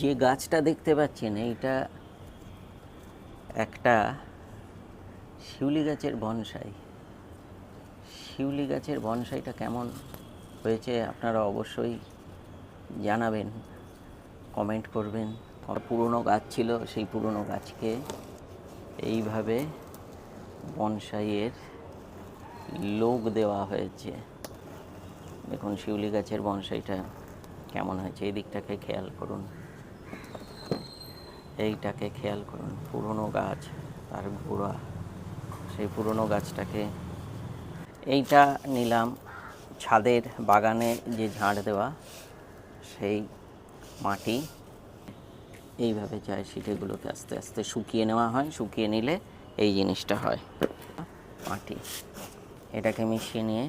যে গাছটা দেখতে পাচ্ছেন, এইটা একটা শিউলি গাছের বনসাই। শিউলি গাছের বনসাইটা কেমন হয়েছে আপনারা অবশ্যই জানাবেন, কমেন্ট করবেন। পুরনো গাছ ছিল, সেই পুরনো গাছকে এইভাবে বনসাইয়ের লোক দেওয়া হয়েছে। দেখুন, শিউলি গাছের বনসাইটা কেমন হয়েছে, এই দিকটাকে খেয়াল করুন। এইটাকে খেয়াল করুন, পুরনো গাছ তার গোড়া সেই পুরনো গাছটাকে এইটা নিলাম ছাদের বাগানে যে ঝাড় দেওয়া, সেই মাটি। এইভাবে চায় সিটেগুলোকে আস্তে আস্তে শুকিয়ে নেওয়া হয়, শুকিয়ে নিলে এই জিনিসটা হয়, মাটি। এটাকে মিশিয়ে নিয়ে